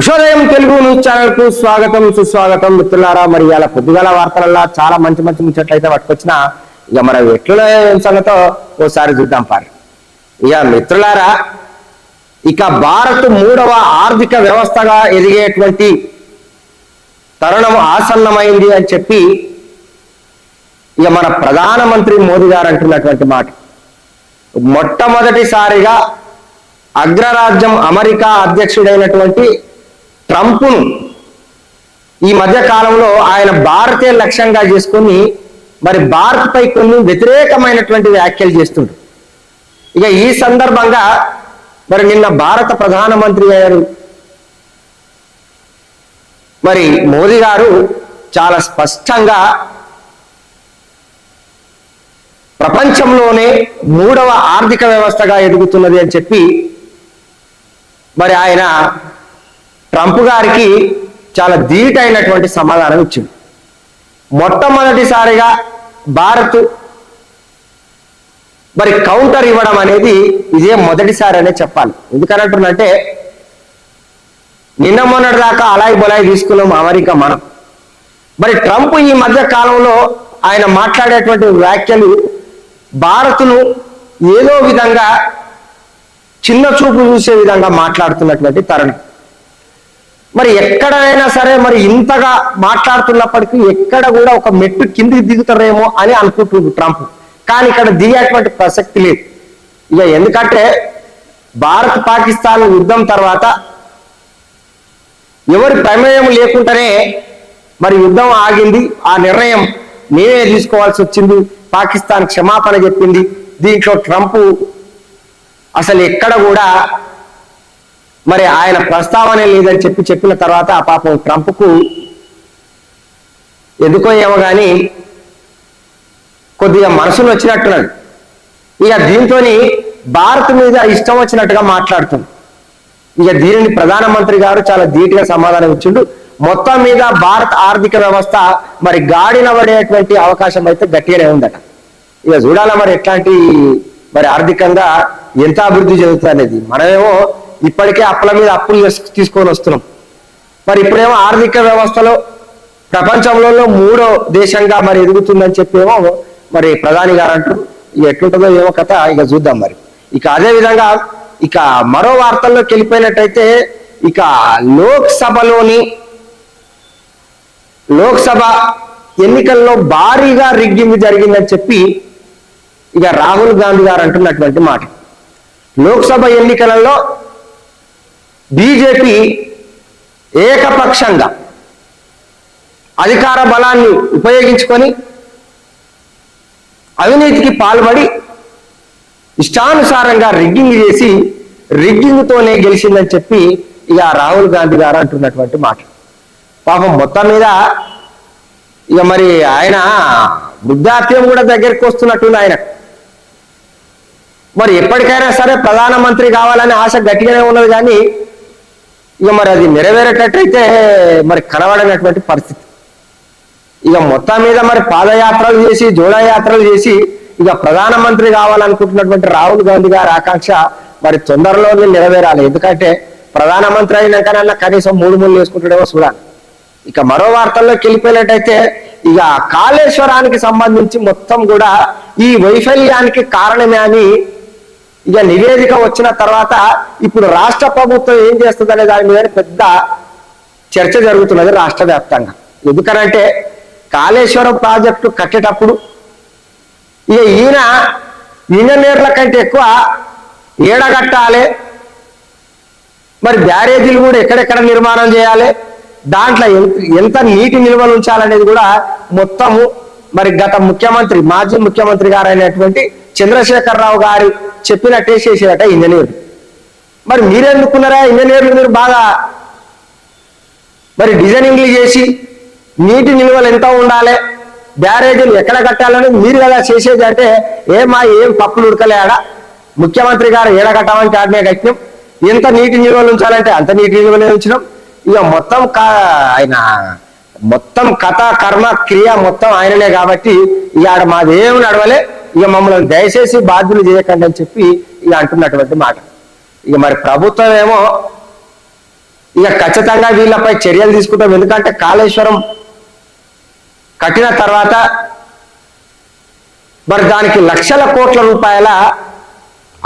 ఉషోదయం Telugu news ఛానల్కు స్వాగతం సుస్వాగతం. మిత్రులారా మరి ఇలా పొద్దుగల వార్తలలో చాలా మంచి మంచి ముచ్చట్లయితే పట్టుకొచ్చిన ఇక మన ఎట్ల సంగతో ఓసారి చూద్దాం పారి. ఇక మిత్రులారా ఇక భారత్ మూడవ ఆర్థిక వ్యవస్థగా ఎదిగేటువంటి తరుణం ఆసన్నమైంది అని చెప్పి ఇక మన ప్రధానమంత్రి మోదీ గారు అంటున్నటువంటి మాట. మొట్టమొదటిసారిగా అగ్రరాజ్యం అమెరికా అధ్యక్షుడైనటువంటి ట్రంప్ను ఈ మధ్య కాలంలో ఆయన భారతీయ లక్ష్యంగా చేసుకొని మరి భారత్పై కొన్ని వ్యతిరేకమైనటువంటి వ్యాఖ్యలు చేస్తుండ్రు ఇక ఈ సందర్భంగా మరి నిన్న భారత ప్రధానమంత్రి గారు మరి మోదీ గారు చాలా స్పష్టంగా ప్రపంచంలోనే మూడవ ఆర్థిక వ్యవస్థగా ఎదుగుతున్నది అని చెప్పి మరి ఆయన ట్రంప్ గారికి చాలా ధీటైనటువంటి సమాధానం ఇచ్చింది మొట్టమొదటిసారిగా భారత్ మరి కౌంటర్ ఇవ్వడం అనేది ఇదే మొదటిసారి అనే చెప్పాలి. ఎందుకనంటున్నంటే నిన్న మొన్నటి దాకా అలాయి బొలాయి తీసుకున్నాం అమెరికా మనం. మరి ట్రంప్ ఈ మధ్య కాలంలో ఆయన మాట్లాడేటువంటి వ్యాఖ్యలు భారత్ను ఏదో విధంగా చిన్న చూపు చూసే విధంగా మాట్లాడుతున్నటువంటి తరుణం. మరి ఎక్కడైనా సరే మరి ఇంతగా మాట్లాడుతున్నప్పటికీ ఎక్కడ కూడా ఒక మెట్టు కిందికి దిగుతారేమో అని అనుకుంటుంది ట్రంప్. కానీ ఇక్కడ దిగేటువంటి ప్రసక్తి లేదు. ఇక ఎందుకంటే భారత్ పాకిస్తాన్ యుద్ధం తర్వాత ఎవరి ప్రమేయం లేకుండానే మరి యుద్ధం ఆగింది. ఆ నిర్ణయం మేమే తీసుకోవాల్సి వచ్చింది. పాకిస్తాన్ క్షమాపణ చెప్పింది. దీంట్లో ట్రంప్ అసలు ఎక్కడ కూడా మరి ఆయన ప్రస్తావనే లేదని చెప్పి చెప్పిన తర్వాత ఆ పాపం ట్రంప్కు ఎందుకో ఏమో కానీ కొద్దిగా మనసులు వచ్చినట్టున్నాడు. ఇక దీంతో భారత్ మీద ఇష్టం వచ్చినట్టుగా మాట్లాడుతుంది. ఇక దీనిని ప్రధానమంత్రి గారు చాలా ధీటుగా సమాధానం ఇచ్చిండు. మొత్తం మీద భారత ఆర్థిక వ్యవస్థ మరి గాడిన పడేటువంటి అవకాశం అయితే గట్టిగానే ఉందట. ఇక చూడాలా మరి ఎట్లాంటి మరి ఆర్థికంగా ఎంత అభివృద్ధి చెందుతుంది అనేది. మనమేమో ఇప్పటికే అప్పుల మీద అప్పులు తీసుకొని వస్తున్నాం. మరి ఇప్పుడేమో ఆర్థిక వ్యవస్థలో ప్రపంచంలో మూడో దేశంగా మరి ఎదుగుతుందని చెప్పేమో మరి ప్రధాని గారు అంటారు. ఇక ఎట్లుంటుందో ఏమో కథ ఇక చూద్దాం మరి. ఇక అదే విధంగా ఇక మరో వార్తల్లోకి వెళ్ళిపోయినట్టయితే ఇక లోక్సభలోని లోక్సభ ఎన్నికల్లో భారీగా రిగ్గింగ్ జరిగిందని చెప్పి ఇక రాహుల్ గాంధీ గారు అంటున్నటువంటి మాట. లోక్సభ ఎన్నికలలో బీజేపీ ఏకపక్షంగా అధికార బలాన్ని ఉపయోగించుకొని అవినీతికి పాల్పడి ఇష్టానుసారంగా రిగ్గింగ్ చేసి రిగ్గింగ్తోనే గెలిచిందని చెప్పి ఇక రాహుల్ గాంధీ గారు అంటున్నటువంటి మాట పాపం మొత్తం మీద ఇక మరి ఆయన వృద్ధాప్యం కూడా దగ్గరికి వస్తున్నట్టుంది ఆయన. మరి ఎప్పటికైనా సరే ప్రధానమంత్రి కావాలనే ఆశ గట్టిగానే ఉన్నది కానీ ఇక మరి అది నెరవేరేటట్టయితే మరి కనబడనటువంటి పరిస్థితి. ఇక మొత్తం మీద మరి పాదయాత్రలు చేసి జోడయాత్రలు చేసి ఇక ప్రధానమంత్రి కావాలనుకుంటున్నటువంటి రాహుల్ గాంధీ గారి ఆకాంక్ష మరి తొందరలోనే నెరవేరాలి. ఎందుకంటే ప్రధానమంత్రి అయినాకనన్నా కనీసం మూడు మూడు వేసుకుంటాడేమో చూడాలి. ఇక మరో వార్తల్లోకి వెళ్ళిపోయినట్టయితే ఇక కాళేశ్వరానికి సంబంధించి మొత్తం కూడా ఈ వైఫల్యానికి కారణమే అని ఇక నివేదిక వచ్చిన తర్వాత ఇప్పుడు రాష్ట్ర ప్రభుత్వం ఏం చేస్తుంది అనే దాని మీద పెద్ద చర్చ జరుగుతున్నది రాష్ట్ర వ్యాప్తంగా. ఎందుకనంటే కాళేశ్వరం ప్రాజెక్టు కట్టేటప్పుడు ఇక ఈయన ఇంజనీర్ల కంటే ఎక్కువ ఏడగట్టాలి మరి బ్యారేజీలు కూడా ఎక్కడెక్కడ నిర్మాణం చేయాలి? దాంట్లో ఎంత నీటి నిల్వలు ఉంచాలనేది కూడా మొత్తము మరి గత ముఖ్యమంత్రి మాజీ ముఖ్యమంత్రి గారు అయినటువంటి చంద్రశేఖరరావు గారు చెప్పినట్టే చేసేదట ఇంజనీర్. మరి మీరెందుకున్నారా? ఇంజనీర్లు మీరు బాగా మరి డిజైనింగ్లు చేసి నీటి నిల్వలు ఎంత ఉండాలి? బ్యారేజీలు ఎక్కడ కట్టాలని మీరు కదా చేసేది అంటే ఏమా ఏం పప్పులు ఉడకలేడా ముఖ్యమంత్రి గారు ఏడ కట్టామని ఆడనే కట్టినాం. ఎంత నీటి నిల్వలు ఉంచాలంటే అంత నీటి నిల్వలే ఉంచినాం. ఇక మొత్తం కా- ఆయన మొత్తం కథ కర్మ క్రియ మొత్తం ఆయననే కాబట్టి ఇక ఆడ మాదేం నడవలే. ఇక మమ్మల్ని దయచేసి బాధ్యులు చేయకండి అని చెప్పి ఇక అంటున్నటువంటి మాట. ఇక మరి ప్రభుత్వం ఏమో ఇక ఖచ్చితంగా వీళ్ళపై చర్యలు తీసుకుంటాం. ఎందుకంటే కాళేశ్వరం కట్టిన తర్వాత మరి దానికి లక్షల కోట్ల రూపాయల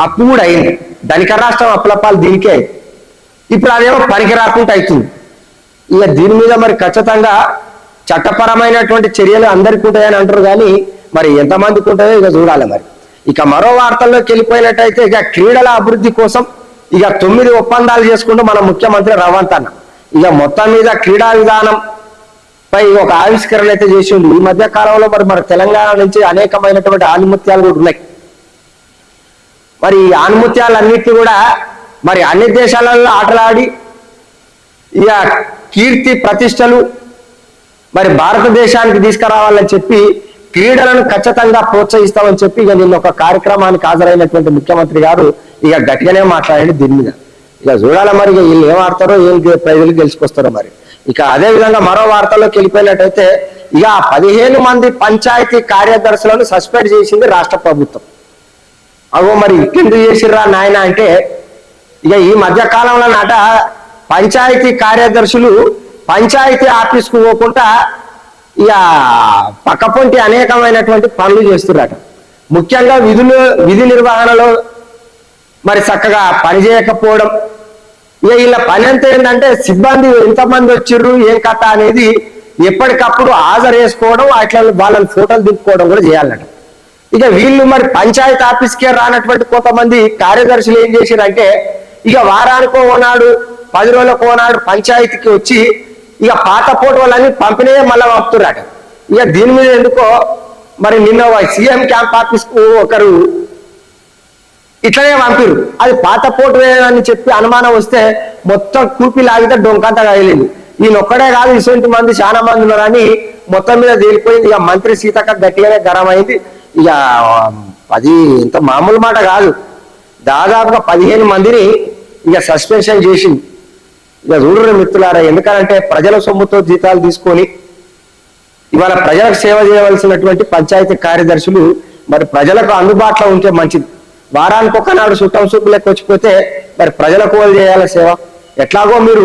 అప్పు కూడా అయింది. ధనిక రాష్ట్రం అప్పులపాలు దీనికే. ఇప్పుడు అదేమో పనికి రాకుండా అవుతుంది ఇక దీని మీద మరి ఖచ్చితంగా చట్టపరమైనటువంటి చర్యలు అందరికీ ఉంటాయని అంటారు కానీ మరి ఎంతమందికి ఉంటుందో ఇక చూడాలి మరి. ఇక మరో వార్తల్లోకి వెళ్ళిపోయినట్టయితే ఇక క్రీడల అభివృద్ధి కోసం ఇక తొమ్మిది ఒప్పందాలు చేసుకుంటూ మన ముఖ్యమంత్రి రవంత్ అన్న. ఇక మొత్తం మీద క్రీడా విధానం పై ఒక ఆవిష్కరణ అయితే చేసిండు ఈ మధ్య కాలంలో మరి మన తెలంగాణ నుంచి అనేకమైనటువంటి ఆనుమత్యాలు కూడా ఉన్నాయి. మరి ఈ ఆనిముత్యాలన్నిటిని కూడా మరి అన్ని దేశాలలో ఆటలాడి ఇక కీర్తి ప్రతిష్టలు మరి భారతదేశానికి తీసుకురావాలని చెప్పి క్రీడలను ఖచ్చితంగా ప్రోత్సహిస్తామని చెప్పి ఇక నిన్న ఒక కార్యక్రమానికి హాజరైనటువంటి ముఖ్యమంత్రి గారు ఇక గట్టిగానే మాట్లాడండి దీని మీద. ఇక చూడాలి మరి ఇక వీళ్ళు ఏం ఆడతారో ఏం గె- ప్రజలు గెలుచుకొస్తారో మరి. ఇక అదే విధంగా మరో వార్తల్లోకి వెళ్ళిపోయినట్టయితే ఇక పదిహేను మంది పంచాయతీ కార్యదర్శులను సస్పెండ్ చేసింది రాష్ట్ర ప్రభుత్వం. అగో మరి ఎందుకు చేసిర్రా నాయన అంటే ఇక ఈ మధ్య కాలంలో నాట పంచాయతీ కార్యదర్శులు పంచాయతీ ఆఫీస్కు పోకుండా ఇక పక్కపొంటి అనేకమైనటువంటి పనులు చేస్తున్నారట ముఖ్యంగా విధులు విధి నిర్వహణలో మరి చక్కగా పని చేయకపోవడం. ఇక వీళ్ళ పని అంతా ఏంటంటే సిబ్బంది ఎంతమంది వచ్చిర్రు ఏం కథ అనేది ఎప్పటికప్పుడు హాజరు వేసుకోవడం అట్లా వాళ్ళని ఫోటోలు దింపుకోవడం కూడా చేయాలన్నట ఇక వీళ్ళు మరి పంచాయతీ ఆఫీస్కే రానటువంటి కొంతమంది కార్యదర్శులు ఏం చేశారంటే ఇక వారానికో ఓనాడు పది రోజులకు ఓనాడు పంచాయతీకి వచ్చి ఇక పాత ఫోటోలన్నీ పంపిణీ మళ్ళీ పంపుతున్నట ఇక దీని మీద ఎందుకో మరి నిన్న సీఎం క్యాంప్ ఆఫీస్ ఒకరు ఇట్లనే పంపిరు అది పాత పోటు అని చెప్పి అనుమానం వస్తే మొత్తం కూపి లాగితే డొంకంతా కదిలింది ఈయన ఒక్కడే కాదు ఇటువంటి మంది చాలా మంది ఉన్నారని మొత్తం మీద తేలిపోయింది. ఇక మంత్రి సీతక్క గట్టిగానే గరం అయింది ఇక పది ఇంత మామూలు మాట కాదు. దాదాపుగా పదిహేను మందిని ఇక సస్పెన్షన్ చేసింది. ఇక చూడరు మిత్రులారా ఎందుకంటే ప్రజల సొమ్ముతో జీతాలు తీసుకొని ఇవాళ ప్రజలకు సేవ చేయవలసినటువంటి పంచాయతీ కార్యదర్శులు మరి ప్రజలకు అందుబాటులో ఉంటే మంచిది. వారానికి ఒకనాడు చుట్టం సూపు లెక్క వచ్చిపోతే మరి ప్రజలకు వాళ్ళు చేయాలి సేవ? ఎట్లాగో మీరు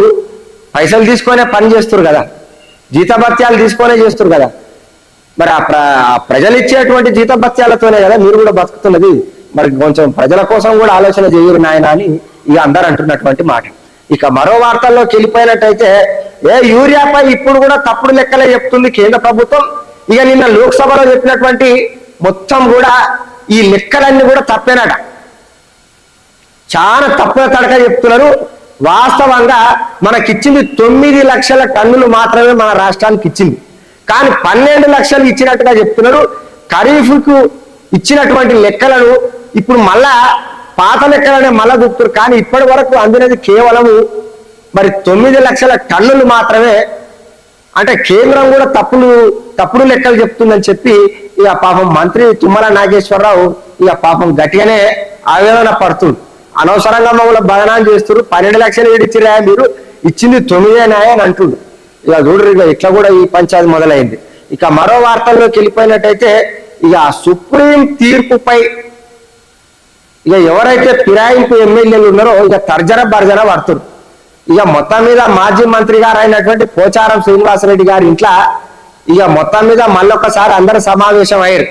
పైసలు తీసుకొనే పని చేస్తారు కదా జీతభత్యాలు తీసుకొనే చేస్తారు కదా. మరి ఆ ప్ర- ఆ ప్రజలు ఇచ్చేటువంటి జీతభత్యాలతోనే కదా మీరు కూడా బతుకుతున్నది. మరి కొంచెం ప్రజల కోసం కూడా ఆలోచన చేయరు నాయన అని ఇక అందరు అంటున్నటువంటి మాట. ఇక మరో వార్తల్లోకి వెళ్ళిపోయినట్టయితే ఏ యూరియాపై ఇప్పుడు కూడా తప్పుడు లెక్కలే చెప్తుంది కేంద్ర ప్రభుత్వం. ఇక నిన్న లోక్సభలో చెప్పినటువంటి మొత్తం కూడా ఈ లెక్కలన్నీ కూడా తప్పేనట. చాలా తప్పుల తడక చెప్తున్నారు. వాస్తవంగా మనకిచ్చింది తొమ్మిది లక్షల టన్నులు మాత్రమే మన రాష్ట్రానికి ఇచ్చింది. కానీ పన్నెండు లక్షలు ఇచ్చినట్టుగా చెప్తున్నారు. ఖరీఫ్కు ఇచ్చినటువంటి లెక్కలను ఇప్పుడు మళ్ళా పాత లెక్కలనే మళ్ళా గుప్తున్నారు కానీ ఇప్పటి వరకు అందినది కేవలము మరి తొమ్మిది లక్షల టన్నులు మాత్రమే. అంటే కేంద్రం కూడా తప్పులు తప్పుడు లెక్కలు చెప్తుందని చెప్పి ఇక పాపం మంత్రి తుమ్మల నాగేశ్వరరావు ఇక పాపం గట్టిగానే ఆవేదన పడుతుంది. అనవసరంగా మమ్మల్ని బదనాం చేస్తారు పన్నెండు లక్షలు ఏడిచ్చిరా మీరు? ఇచ్చింది తొమ్మిదేనా అని అంటుండు. ఇక చూడరు ఇక ఇట్లా కూడా ఈ పంచాయతీ మొదలైంది. ఇక మరో వార్తల్లోకి వెళ్ళిపోయినట్టయితే ఇక సుప్రీం తీర్పుపై ఇక ఎవరైతే ఫిరాయింపు ఎమ్మెల్యేలు ఉన్నారో ఇక తర్జన భర్జన పడుతున్నారు ఇక మొత్తం మీద మాజీ మంత్రి గారు అయినటువంటి పోచారం శ్రీనివాసరెడ్డి గారి ఇంట్లో ఇక మొత్తం మీద మళ్ళొక్కసారి అందరు సమావేశం అయ్యారు.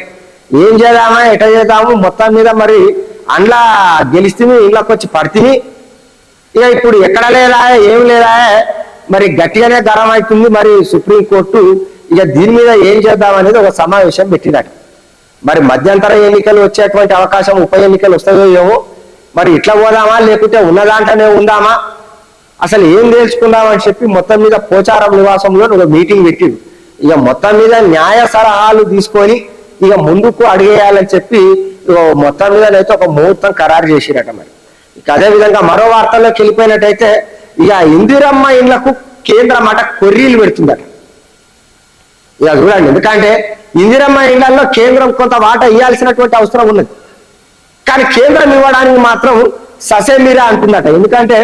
ఏం చేద్దామా ఎట చేద్దాము మొత్తం మీద మరి అండ్లా గెలిస్తే ఇళ్ళకి వచ్చి పడితే ఇక ఇప్పుడు ఎక్కడ లేదా ఏం లేదా మరి గట్టిగానే గరం అవుతుంది మరి సుప్రీంకోర్టు ఇక దీని మీద ఏం చేద్దాం అనేది ఒక సమావేశం పెట్టినట్టు. మరి మధ్యంతర ఎన్నికలు వచ్చేటువంటి అవకాశం ఉప ఎన్నికలు వస్తాయో ఏమో మరి ఇట్లా పోదామా లేకుంటే ఉన్న దాంట్లోనే ఉందామా? అసలు ఏం తెలుసుకుందామని చెప్పి మొత్తం మీద పోచారం నివాసంలో ఒక మీటింగ్ పెట్టిండు ఇక మొత్తం మీద న్యాయ సలహాలు తీసుకొని ఇక ముందుకు అడిగేయాలని చెప్పి మొత్తం మీద అయితే ఒక ముహూర్తం ఖరారు చేసిరట మరి. ఇక అదే విధంగా మరో వార్తల్లోకి వెళ్ళిపోయినట్టయితే ఇక ఇందిరమ్మ ఇండ్లకు కేంద్రం అట కొర్రీలు పెడుతుందట. ఇక చూడండి ఎందుకంటే ఇందిరమ్మ ఇళ్ళలో కేంద్రం కొంత వాటా ఇవ్వాల్సినటువంటి అవసరం ఉన్నది. కానీ కేంద్రం ఇవ్వడానికి మాత్రం ససేమిరా అంటుందట. ఎందుకంటే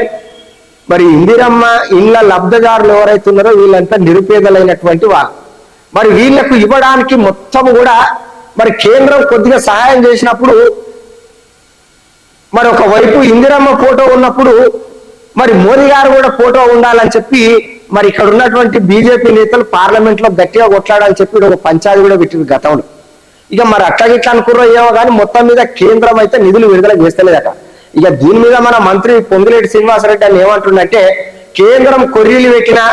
మరి ఇందిరమ్మ ఇళ్ళ లబ్ధిదారులు ఎవరైతే ఉన్నారో వీళ్ళంతా నిరుపేదలైనటువంటి వాళ్ళు మరి వీళ్ళకు ఇవ్వడానికి మొత్తం కూడా మరి కేంద్రం కొద్దిగా సహాయం చేసినప్పుడు మరి ఒక వైపు ఇందిరమ్మ ఫోటో ఉన్నప్పుడు మరి మోదీ గారు కూడా ఫోటో ఉండాలని చెప్పి మరి ఇక్కడ ఉన్నటువంటి బీజేపీ నేతలు పార్లమెంట్లో గట్టిగా కొట్లాడాలని చెప్పి ఒక పంచాయతీ కూడా పెట్టింది గతంలో. ఇక మరి అట్లా గిట్లా అనుకుర్రో ఏమో కానీ మొత్తం మీద కేంద్రం అయితే నిధులు విడుదల చేస్తలేదట. ఇక దీని మీద మన మంత్రి పొంగిరెడ్డి శ్రీనివాసరెడ్డి అని ఏమంటుండంటే కేంద్రం కొర్రీలు పెట్టినా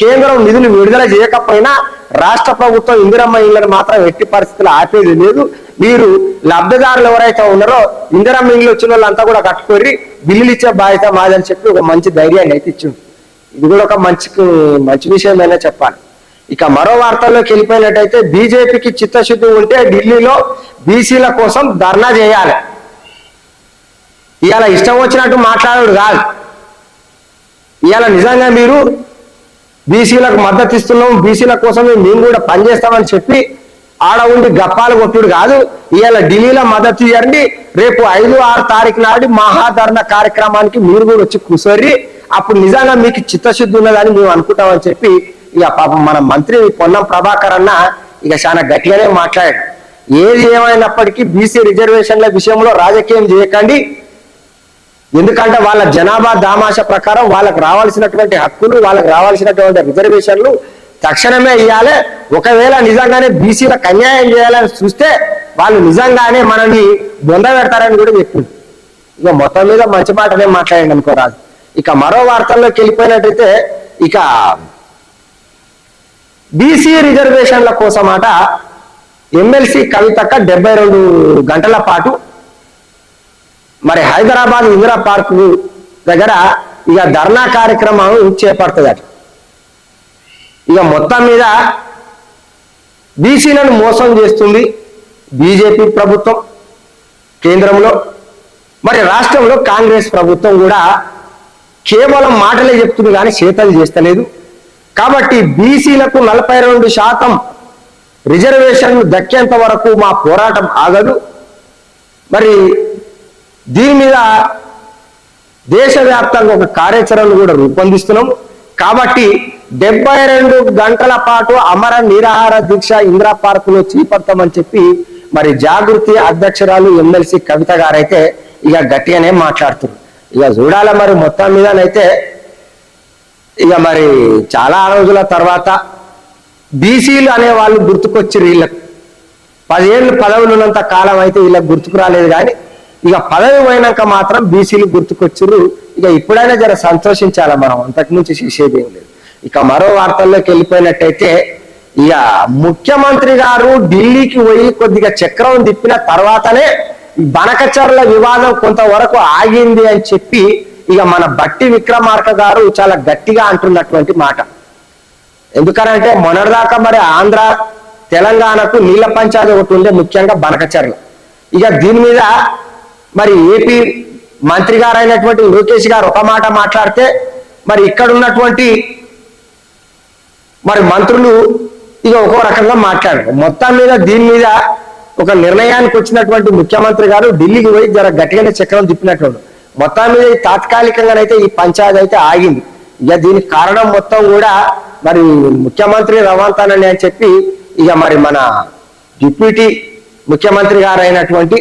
కేంద్రం నిధులు విడుదల చేయకపోయినా రాష్ట్ర ప్రభుత్వం ఇందిరమ్మ ఇళ్ళని మాత్రం ఎట్టి పరిస్థితులు ఆపేది లేదు. మీరు లబ్ధిదారులు ఎవరైతే ఉన్నారో ఇందిరమ్మ ఇళ్ళు వచ్చిన వాళ్ళంతా కూడా కట్టుకొని బిల్లులు ఇచ్చే బాధ్యత మాదని చెప్పి ఒక మంచి ధైర్యాన్ని అయితే ఇచ్చింది ఇది కూడా ఒక మంచి మంచి విషయమైనా చెప్పాలి. ఇక మరో వార్తల్లోకి వెళ్ళిపోయినట్టయితే బీజేపీకి చిత్తశుద్ధి ఉంటే ఢిల్లీలో బీసీల కోసం ధర్నా చేయాలి. ఇవాళ ఇష్టం వచ్చినట్టు మాట్లాడడు కాదు. ఇవాళ నిజంగా మీరు బీసీలకు మద్దతు ఇస్తున్నాం బీసీల కోసం మేము కూడా పనిచేస్తామని చెప్పి ఆడ ఉండి గప్పాలు కొట్టుడు కాదు. ఇవాళ ఢిల్లీలో మద్దతు ఇవ్వండి రేపు ఐదు ఆరు తారీఖు నాడు మహాధరణ కార్యక్రమానికి మీరు కూడా వచ్చి కూసోర్రి. అప్పుడు నిజంగా మీకు చిత్తశుద్ధి ఉన్నదని మేము అనుకుంటామని చెప్పి ఇక పాపం మన మంత్రి పొన్నం ప్రభాకర్ అన్న ఇక చాలా గట్టిగానే మాట్లాడాడు. ఏది ఏమైనప్పటికీ బీసీ రిజర్వేషన్ల విషయంలో రాజకీయం చేయకండి. ఎందుకంటే వాళ్ళ జనాభా దామాష ప్రకారం వాళ్ళకు రావాల్సినటువంటి హక్కులు వాళ్ళకి రావాల్సినటువంటి రిజర్వేషన్లు తక్షణమే ఇవ్వాలి ఒకవేళ నిజంగానే బీసీలకు అన్యాయం చేయాలని చూస్తే వాళ్ళు నిజంగానే మనల్ని బొంద పెడతారని కూడా చెప్పింది ఇక మొత్తం మీద మంచి మాటనే మాట్లాడండి అనుకోరాదు ఇక మరో వార్తల్లోకి వెళ్ళిపోయినట్టయితే ఇక బీసీ రిజర్వేషన్ల కోసమాట ఎమ్మెల్సీ కవితక్క డెబ్బై రెండు గంటల పాటు మరి హైదరాబాద్ ఇందిరా పార్క్ దగ్గర ఇక ధర్నా కార్యక్రమం చేపడుతుందట. ఇక మొత్తం మీద బీసీలను మోసం చేస్తుంది బీజేపీ ప్రభుత్వం కేంద్రంలో మరి రాష్ట్రంలో కాంగ్రెస్ ప్రభుత్వం కూడా కేవలం మాటలే చెప్తుంది కానీ చేతలు చేస్తలేదు. కాబట్టి బీసీలకు నలభై రెండు శాతం రిజర్వేషన్లు దక్కేంత వరకు మా పోరాటం ఆగదు. మరి దీని మీద దేశవ్యాప్తంగా ఒక కార్యాచరణను కూడా రూపొందిస్తున్నాం కాబట్టి డెబ్బై రెండు గంటల పాటు అమర నిరాహార దీక్ష ఇందిరా పార్క్లో చేపడతామని చెప్పి మరి జాగృతి అధ్యక్షురాలు ఎమ్మెల్సీ కవిత గారైతే ఇక గట్టిగానే మాట్లాడుతున్నారు. ఇక చూడాలి మరి మొత్తం మీదనైతే ఇక మరి చాలా రోజుల తర్వాత బీసీలు అనే వాళ్ళు గుర్తుకొచ్చారు వీళ్ళకి. పదేళ్ళు పదవులు ఉన్నంత కాలం అయితే వీళ్ళకి గుర్తుకు రాలేదు కానీ ఇక పదవి పోయినాక మాత్రం బీసీలు గుర్తుకొచ్చారు ఇక ఇప్పుడైనా జర సంతోషించాలి మనం? అంతకు చేసేది ఏం లేదు. ఇక మరో వార్తల్లోకి వెళ్ళిపోయినట్టయితే ఇక ముఖ్యమంత్రి గారు ఢిల్లీకి పోయి కొద్దిగా చక్రం తిప్పిన తర్వాతనే బనకచర్ల వివాదం కొంతవరకు ఆగింది అని చెప్పి ఇక మన బట్టి విక్రమార్క గారు చాలా గట్టిగా అంటున్నటువంటి మాట. ఎందుకనంటే మొన్నటిదాకా మరి ఆంధ్ర తెలంగాణకు నీళ్ళ పంచాయతీ ఒకటి ఉండే ముఖ్యంగా బనకచర్ల. ఇక దీని మీద మరి ఏపీ మంత్రి గారు అయినటువంటి లోకేష్ గారు ఒక మాట మాట్లాడితే మరి ఇక్కడ ఉన్నటువంటి మరి మంత్రులు ఇక ఒక్కో రకంగా మాట్లాడారు. మొత్తం మీద దీని మీద ఒక నిర్ణయానికి వచ్చినటువంటి ముఖ్యమంత్రి గారు ఢిల్లీకి పోయి జర గట్టిగానే చక్రం తిప్పినట్టు మొత్తం మీద తాత్కాలికంగానైతే ఈ పంచాయతీ అయితే ఆగింది. ఇక దీనికి కారణం మొత్తం కూడా మరి ముఖ్యమంత్రి రవాంతానని అని చెప్పి ఇక మరి మన డిప్యూటీ ముఖ్యమంత్రి గారు అయినటువంటి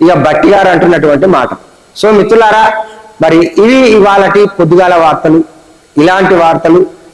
ఇక బట్టి గారు అంటున్నటువంటి మాట. సో మిత్రులారా మరి ఇవి ఇవాళటి పొద్దుగాల వార్తలు ఇలాంటి వార్తలు